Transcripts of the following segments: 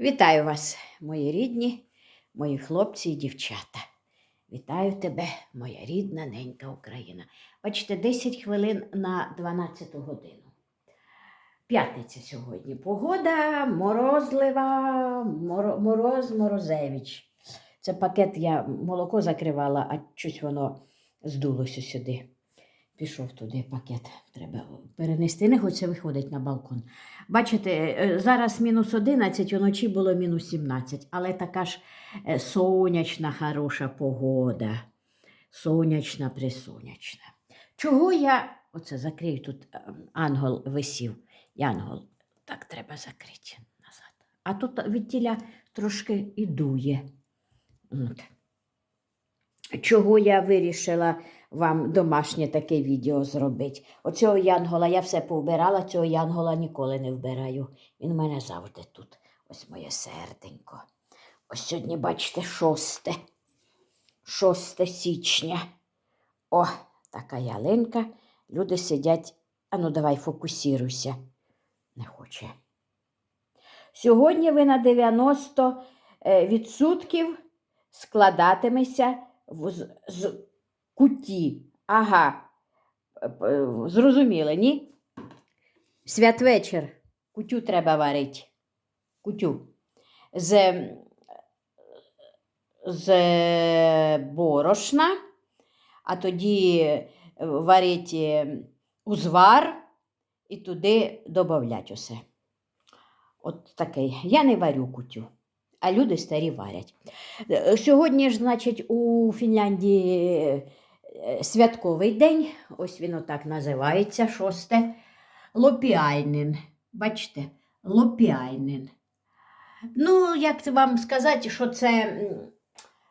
Вітаю вас, мої рідні, мої хлопці і дівчата. Вітаю тебе, моя рідна ненька Україна. Бачите, 10 хвилин на 12 годину. П'ятниця сьогодні. Погода морозлива, мороз Морозевич. Це пакет я молоко закривала, а щось воно здулося сюди. Пішов туди пакет. Треба перенести. Не хоче виходить на балкон. Бачите, е, зараз мінус 11, вночі було мінус 17, але така ж е, сонячна, хороша погода. Сонячна, присонячна. Чого я. Оце закрию тут е, ангел висів. Янгол, так треба закрити назад. А тут від тіля трошки і дує. От. Чого я вирішила вам домашнє таке відео зробити? Оцього янгола я все повбирала, цього янгола ніколи не вбираю. Він у мене завжди тут. Ось моє серденько. Ось сьогодні, бачите, шосте. 6 січня. О, така ялинка. Люди сидять. Ану, давай фокусіруйся. Не хоче. Сьогодні ви на 90 е, відсотків складатиметься в, з, з куті. Ага. Е, е, Зрозуміли, ні? Святвечір. Кутю треба варити. Кутю. З, з борошна, а тоді е, варить е, узвар і туди додавлять усе. От такий. Я не варю кутю, а люди старі варять. Е, Сьогодні ж, значить, у Фінляндії е, святковий день, ось він отак називається, шосте. Лопіайнин. Бачите, лопіайнин. Ну, як вам сказати, що це,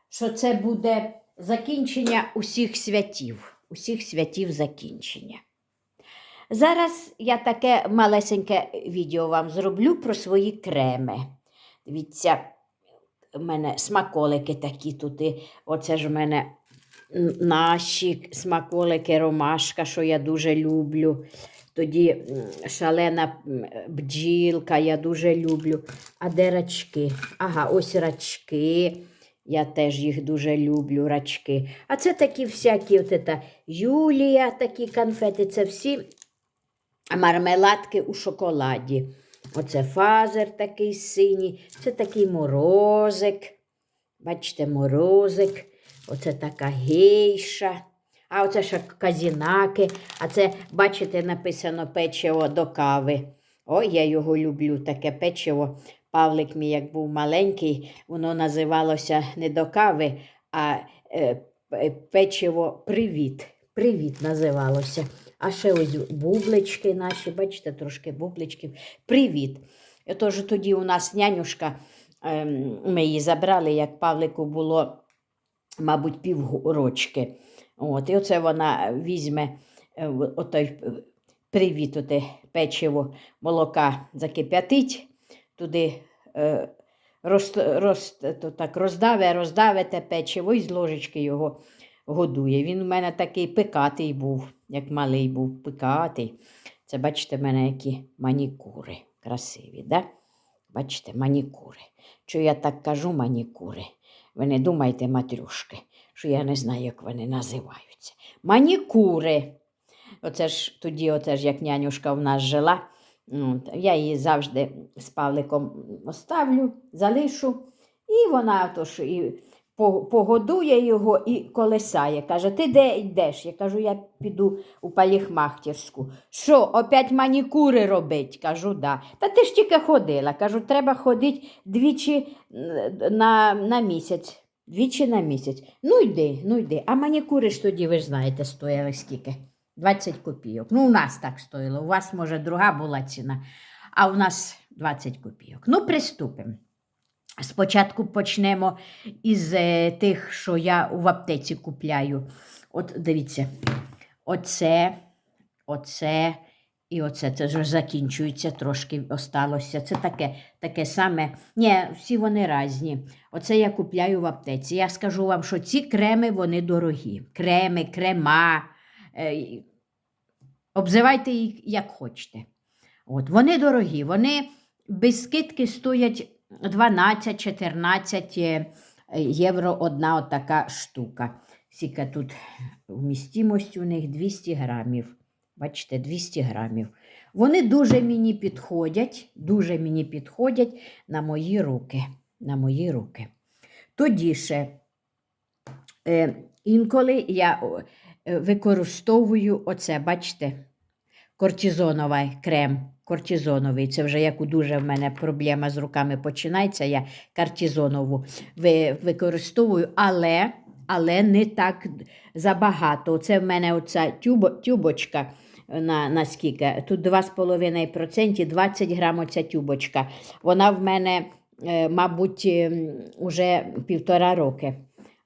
що це буде закінчення усіх святів, усіх святів закінчення. Зараз я таке малесеньке відео вам зроблю про свої креми. Дивіться, у мене смаколики такі тут. Оце ж у мене наші смаколики ромашка, що я дуже люблю. Тоді шалена бджілка, я дуже люблю. А де рачки? Ага, ось рачки. Я теж їх дуже люблю, рачки. А це такі всякі, от ета, Юлія, такі конфети, це всі мармеладки у шоколаді. Оце фазер такий синій, це такий морозик. Бачите, морозик, оце така гейша. А оце ще казінаки. А це, бачите, написано печиво до кави. Ой, я його люблю, таке печиво. Павлик мій, як був маленький, воно називалося не до кави, а е, печиво Привіт. Привіт називалося. А ще ось бублички наші, бачите, трошки бубличків. Привіт. Тож тоді у нас нянюшка, ем, ми її забрали, як Павлику було, мабуть, піврочки. От, і оце вона візьме е, отой е, привіт, оте печиво молока закип'ятить, туди е, роз, роз, то так роздаве, роздаве те печиво і з ложечки його годує. Він у мене такий пикатий був, як малий був, пикатий. Це бачите, в мене які манікури красиві, да? Бачите, манікури. Що я так кажу манікури? Ви не думайте, матрюшки, що я не знаю, як вони називаються. Манікури. Оце ж тоді, оце ж як нянюшка в нас жила. Я її завжди з Павликом оставлю, залишу, і вона то ж і погодує його і колесає. Каже, ти де йдеш? Я кажу, я піду у паліхмахтірську. Що, опять манікури робить? Кажу, да. Та ти ж тільки ходила. Кажу, треба ходити двічі на, на місяць. Двічі на місяць. Ну йди, ну йди. А манікури ж тоді, ви ж знаєте, стояли скільки? 20 копійок. Ну, у нас так стоїло. У вас, може, друга була ціна, а у нас 20 копійок. Ну, приступимо. Спочатку почнемо із е, тих, що я в аптеці купляю. От дивіться, оце, оце і оце. Це вже закінчується, трошки осталося. Це таке, таке саме. Ні, всі вони різні. Оце я купляю в аптеці. Я скажу вам, що ці креми вони дорогі. Креми, крема. Е, обзивайте їх як хочете. От, вони дорогі, вони без скидки стоять 12-14 євро одна така штука. Скільки тут вмістимость у них 200 грамів. Бачите, 200 грамів. Вони дуже мені підходять, дуже мені підходять на мої руки. На мої руки. Тоді ще е, інколи я е, використовую оце, бачите, кортизоновий крем. Кортизоновий. Це вже як дуже в мене проблема з руками починається. Я кортизонову використовую, але, але не так забагато. Це в мене оця тюбо, тюбочка на, на скільки? Тут 2,5%, 20 грам оця тюбочка. Вона в мене, е, мабуть, ем, уже півтора роки.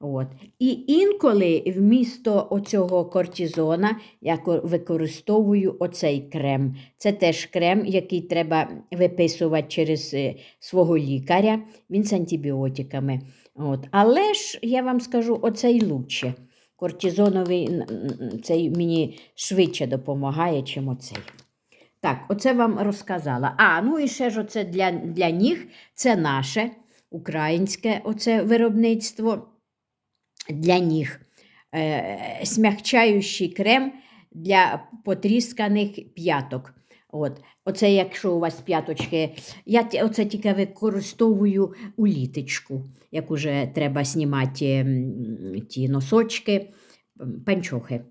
От. І інколи вмісто оцього кортизона я використовую оцей крем. Це теж крем, який треба виписувати через е, свого лікаря. Він з антибіотиками. От. Але ж я вам скажу, оцей лучше. Кортизоновий цей мені швидше допомагає, чим оцей. Так, оце вам розказала. А, ну і ще ж оце для, для ніг, це наше українське оце виробництво для ніг. Е, смягчаючий крем для потрісканих п'яток. От. Оце, якщо у вас п'яточки, я оце тільки використовую у літочку, як уже треба знімати ті носочки, панчохи.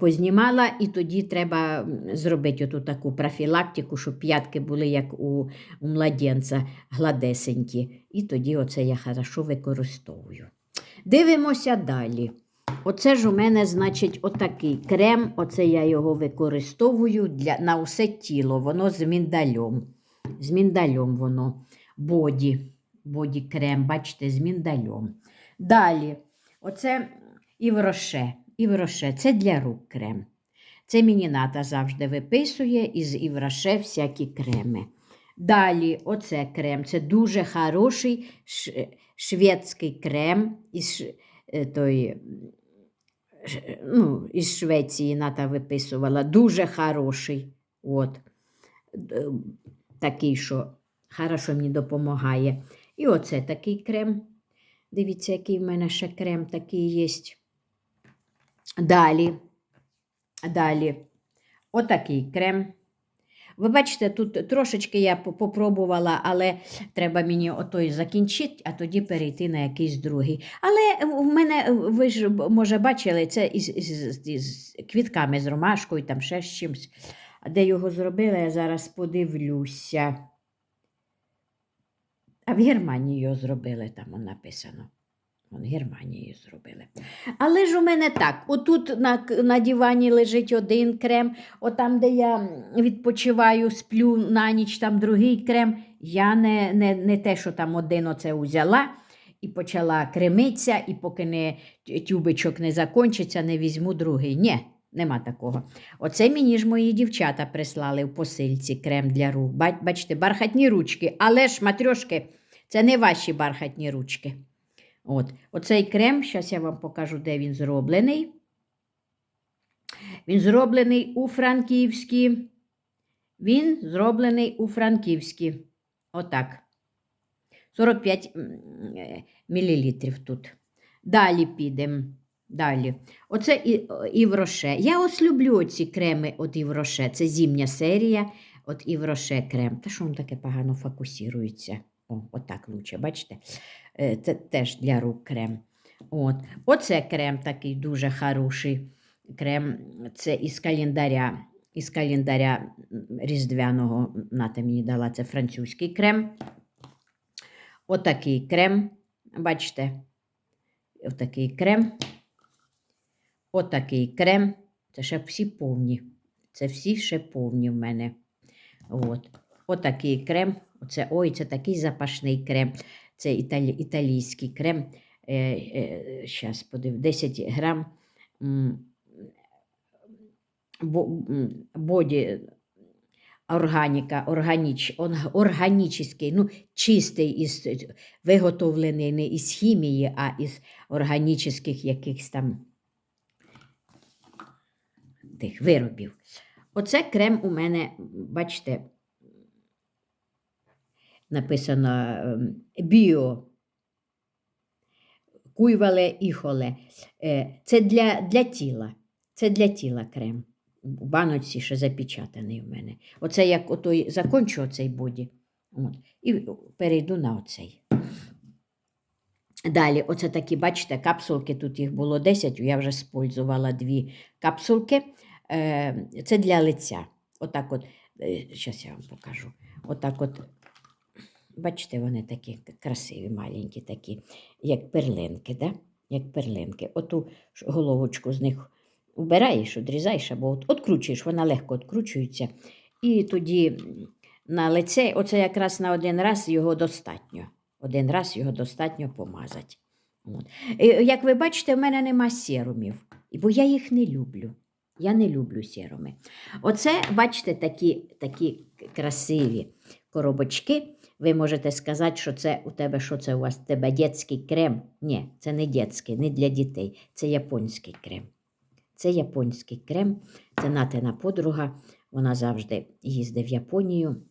Познімала, і тоді треба зробити оту таку профілактику, щоб п'ятки були як у, у младенця, гладесенькі. І тоді оце я хорошо використовую. Дивимося далі. Оце ж у мене, значить, отакий крем. Оце я його використовую для, на усе тіло. Воно з міндальом. З міндальом воно. Боді. Боді крем, бачите, з міндальом. Далі, оце івроше. Івроше це для рук крем. Це мені ната завжди виписує із івроше всякі креми. Далі, оце крем. Це дуже хороший шведський крем із, е, той, ну, із Швеції ната виписувала. Дуже хороший. От. Такий, що хорошо мені допомагає. І оце такий крем. Дивіться, який в мене ще крем такий є. Далі. Далі. Отакий крем. Ви бачите, тут трошечки я по- попробувала, але треба мені отой закінчити, а тоді перейти на якийсь другий. Але в мене, ви ж може бачили, це із, із, із квітками, з ромашкою, там ще з чимось. Де його зробила, я зараз подивлюся. А в Германії його зробили, там написано. Вон зробили. Але ж у мене так: отут на, на дивані лежить один крем, отам, де я відпочиваю, сплю на ніч, там другий крем. Я не, не, не те, що там один оце узяла і почала кремитися, і поки не тюбичок не закінчиться, не візьму другий. Ні, нема такого. Оце мені ж мої дівчата прислали в посильці крем для рук. Бачите, бархатні ручки, але ж матрьошки, це не ваші бархатні ручки. От. Оцей крем, зараз я вам покажу, де він зроблений. Він зроблений у Франківській. Він зроблений у Франківській. Отак. 45 мл тут. Далі підемо. Далі. Оце Івроше. Я ось люблю ці креми від Івроше. Це зімня серія від Івроше крем. Та що воно таке погано фокусується? О, отак лучше, бачите? Е, Це теж для рук крем. От. Оце крем такий дуже хороший. Крем це із календаря. Із календаря різдвяного Ната мені дала це французький крем. Отакий крем. Бачите? Отакий крем. Отакий крем. Це ще всі повні. Це всі ще повні в мене. От. Отакий крем. Оце, ой, це такий запашний крем. Це італі, італійський крем. Е, е, щас подив, 10 грам. Боді органіка, органіч, органічний, ну, чистий, із, виготовлений не із хімії, а із органічних якихось там тих виробів. Оце крем у мене, бачите, написано ем, біо. Куйвале іхоле. Е, Це для, для тіла. Це для тіла крем. У баночці ще запечатаний в мене. Оце як отой закончу оцей боді. От, і перейду на оцей. Далі, оце такі, бачите, капсулки, тут їх було 10, я вже спользувала дві капсулки. Е, Це для лиця. Отак от, зараз я вам покажу. Отак от, бачите, вони такі красиві, маленькі, такі, як перлинки, да? як перлинки. Оту головочку з них убираєш, відрізаєш, або от, откручуєш, вона легко відкручується. І тоді на лице, оце якраз на один раз його достатньо. Один раз його достатньо помазати. От. І, Як ви бачите, в мене нема серумів, бо я їх не люблю. Я не люблю серуми. Оце, бачите, такі, такі красиві коробочки. Ви можете сказати, що це у тебе, що це у вас? Тебе дитячий крем? Ні, це не дитячий, не для дітей. Це японський крем. Це японський крем. Це Натина подруга. Вона завжди їздить в Японію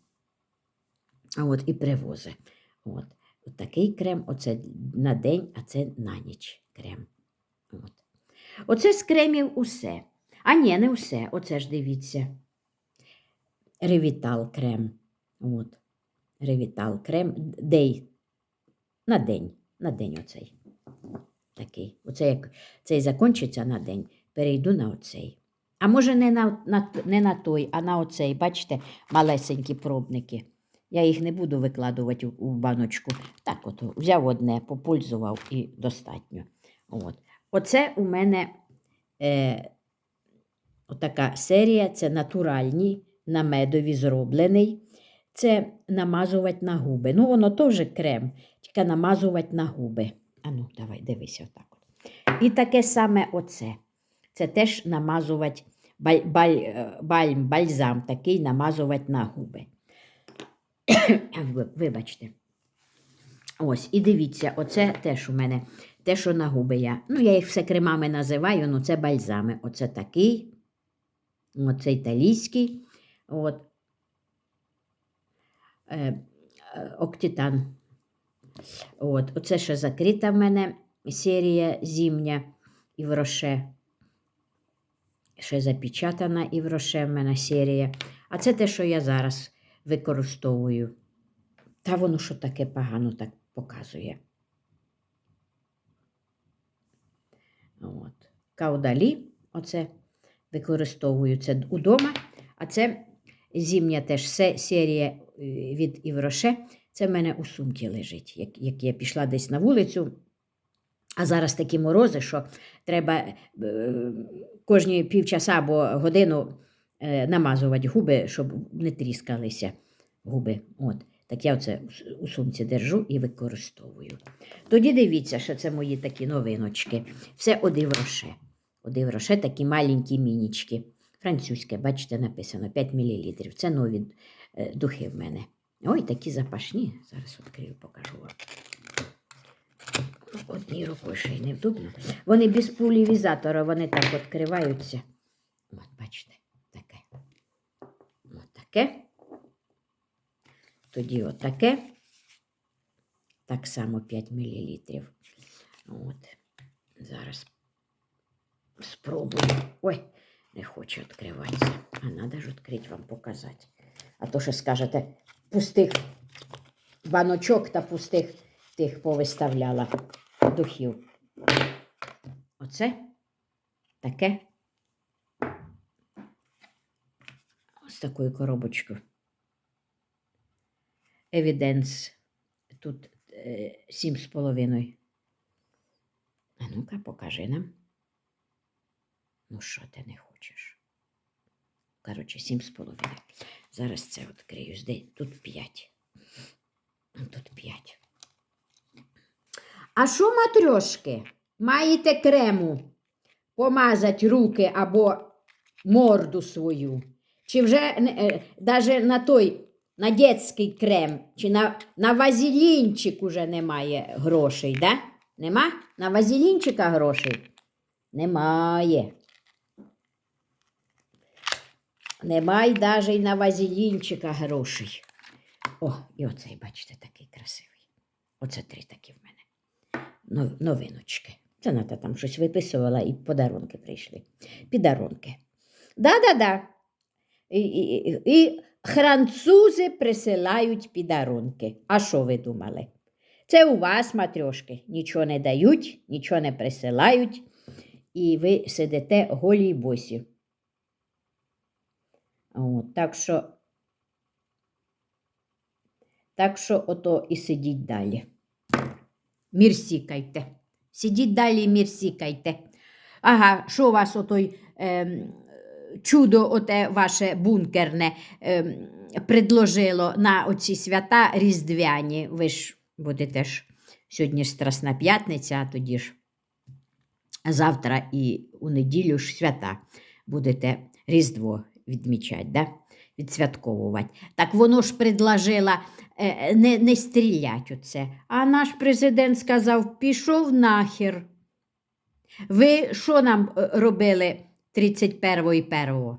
от, і привозить. От. От такий крем, оце на день, а це на ніч крем. От. Оце з кремів усе. А ні, не усе. Оце ж дивіться. Ревітал крем. От. Ревітал крем. Дей. На день. На день оцей. Такий. Оце як цей закінчиться на день, перейду на оцей. А може, не на, на, не на той, а на оцей. Бачите, малесенькі пробники. Я їх не буду викладувати у, баночку. Так, от взяв одне, попользував і достатньо. От. Оце у мене е, отака серія, це натуральні, на медові зроблений. Це намазувати на губи. Ну, воно теж крем, тільки намазувати на губи. А ну, давай, дивися отак. І таке саме оце. Це теж намазувати баль, баль, е, бальм, бальзам такий намазувати на губи. Вибачте. Ось, і дивіться, оце теж у мене те, що на губи я. Ну, я їх все кремами називаю, ну це бальзами. Оце такий, оце італійський. От. Е, е, От. Оце ще закрита в мене серія зімня і в роше. Ще запечатана і в роше в мене серія. А це те, що я зараз використовую. Та воно що таке погано так показує. От. Каудалі, оце використовую це удома. А це зімня теж серія від Івроше. Це в мене у сумці лежить. Як, як я пішла десь на вулицю, а зараз такі морози, що треба е, кожні півчаса або годину е, намазувати губи, щоб не тріскалися губи. От. Так я оце у сумці держу і використовую. Тоді дивіться, що це мої такі новиночки. Все одивроше. Одивроше такі маленькі мінічки. Французьке, бачите, написано 5 мл. Це нові е, духи в мене. Ой, такі запашні. Зараз відкрию, покажу вам. Одній рукою ще й невдобно. Вони без пулівізатора, вони так відкриваються. От, бачите, таке. От таке. Тоді отаке. Так само 5 мл. От. Зараз спробую. Ой, не хоче відкриватися. А треба ж відкрити вам показати. А то що скажете, пустих баночок та пустих тих повиставляла духів. Оце таке. Ось такою коробочкою. Евіденс. Тут е, сім з половиною. А ну-ка, покажи нам. Ну, що ти не хочеш? Коротше, сім з половиною. Зараз це відкрию. Тут п'ять. Тут п'ять. А що, матрьошки? Маєте крему помазати руки або морду свою? Чи вже навіть на той, на дитячий крем, чи на, на вазелінчик уже немає грошей, да? Нема? На вазелінчика грошей? Немає. Немає навіть і на вазелінчика грошей. О, і оцей, бачите, такий красивий. Оце три такі в мене. Новиночки. Це Ната там щось виписувала і подарунки прийшли. Підарунки. Да-да-да. І, і, і, французи присилають підарунки. А що ви думали? Це у вас, матрьошки, нічого не дають, нічого не присилають, і ви сидите голі й босі. От, так що, так що ото і сидіть далі. Мірсікайте. Сидіть далі і мірсікайте. Ага, що у вас отой ем, чудо оте ваше бункерне ем, предложило на оці свята різдвяні. Ви ж будете ж сьогодні ж Страсна п'ятниця, а тоді ж завтра і у неділю ж свята будете Різдво відмічати, да? відсвятковувати. Так воно ж предложило е, не, не стрілять оце. А наш президент сказав, пішов нахер. Ви що нам е, робили 31 і 1?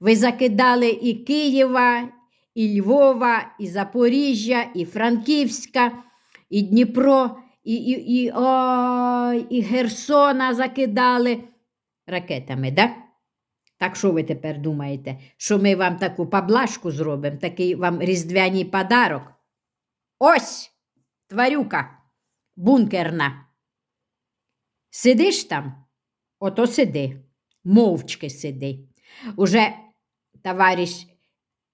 Ви закидали і Києва, і Львова, і Запоріжжя, і Франківська, і Дніпро, і, і, і, ой, і Херсона закидали ракетами, да? Так що ви тепер думаєте, що ми вам таку поблажку зробимо, такий вам різдвяний подарок? Ось, тварюка, бункерна. Сидиш там, ото сиди, мовчки сиди. Уже товариш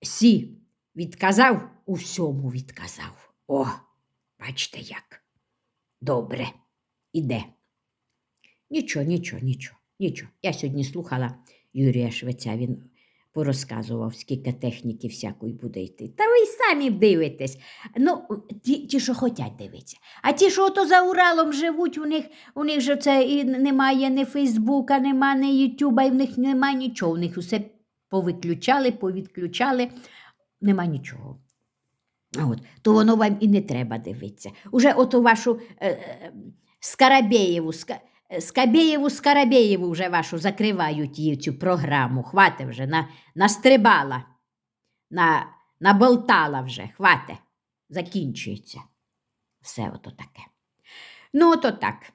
Сі відказав, у всьому відказав. О, бачите як. Добре, іде. Нічого, нічого, нічого, нічого. Я сьогодні слухала Юрія Швеця, він порозказував, скільки техніки всякої буде йти. Та ви й самі дивитесь. Ну, ті, ті що хочуть дивитися. А ті, що ото за Уралом живуть, у них, у них же це і немає ні Фейсбука, немає ні Ютуба, і в них немає нічого. У них усе повиключали, повідключали, нема нічого. От, то воно вам і не треба дивитися. Уже ото вашу е, е, Скарабєєву, ска, е, Скабєєву, Скарабєєву вже вашу закривають її цю програму. Хвате вже, на, настрибала, на, наболтала вже, хвате, закінчується. Все ото таке. Ну, ото так.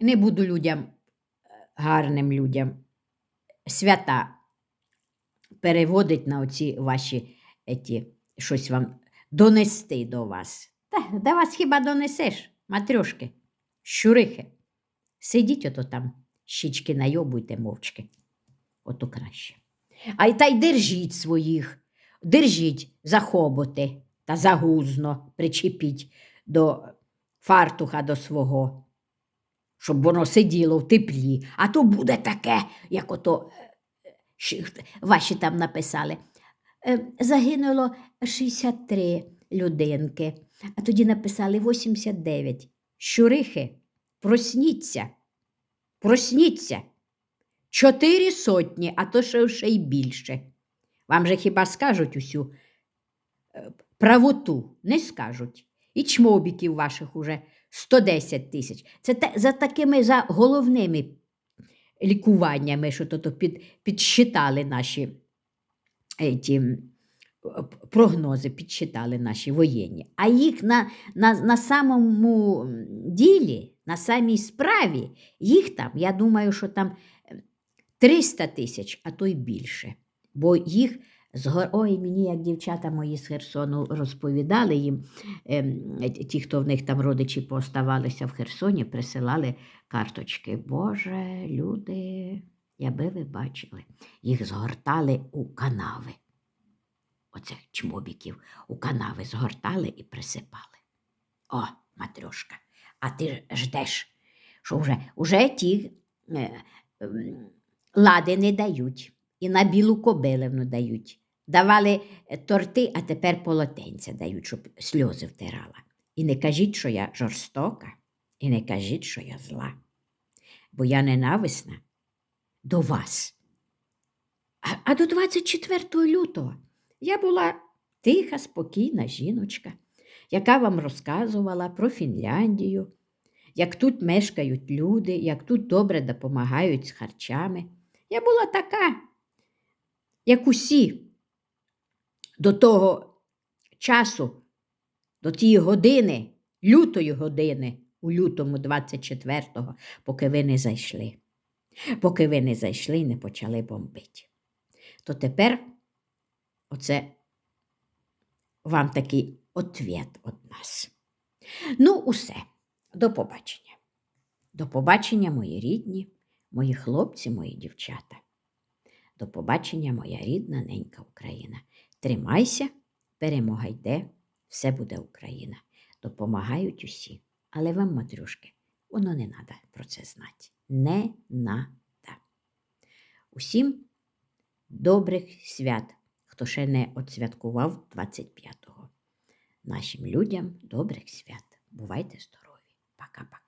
Не буду людям, е, гарним людям, свята переводить на оці ваші еті, щось вам донести до вас. Та до вас хіба донесеш, матрьошки, щурихи. Сидіть ото там, щічки найобуйте мовчки. Ото краще. А й та й держіть своїх, держіть за хоботи та за гузно причепіть до фартуха до свого, щоб воно сиділо в теплі. А то буде таке, як ото е, ваші там написали. Е, Загинуло 63 людинки, а тоді написали 89. Щурихи, просніться, просніться. Чотири сотні, а то ще, ще й більше. Вам же хіба скажуть усю е, правоту? Не скажуть. І чмобіків ваших уже 110 тисяч. Це та, за такими за головними лікуваннями, що то, під, підсчитали наші е, ті, прогнози, підсчитали наші воєнні. А їх на, на, на самому ділі, на самій справі, їх там, я думаю, що там е, 300 тисяч, а то й більше. Бо їх. Ой, мені, як дівчата мої з Херсону розповідали їм, ем, ті, хто в них там родичі пооставалися в Херсоні, присилали карточки. Боже, люди, якби ви бачили, їх згортали у канави. Оцих чмобіків у канави згортали і присипали. О, матрьошка, а ти ждеш, що вже, вже ті е, ем, лади не дають, і на білу кобилевну дають. Давали е, торти, а тепер полотенця дають, щоб сльози втирала. І не кажіть, що я жорстока, і не кажіть, що я зла. Бо я ненависна до вас. А, а до 24 лютого я була тиха, спокійна жіночка, яка вам розказувала про Фінляндію, як тут мешкають люди, як тут добре допомагають з харчами. Я була така, як усі до того часу, до тієї години, лютої години, у лютому 24-го, поки ви не зайшли. Поки ви не зайшли і не почали бомбити. То тепер оце вам такий ответ від нас. Ну, усе, до побачення. До побачення, мої рідні, мої хлопці, мої дівчата. До побачення, моя рідна ненька Україна. Тримайся, перемога йде, все буде Україна. Допомагають усі. Але вам, матрюшки, воно не треба про це знати. Не надо. Усім добрих свят, хто ще не отсвяткував 25-го. Нашим людям добрих свят. Бувайте здорові. Пока-пока.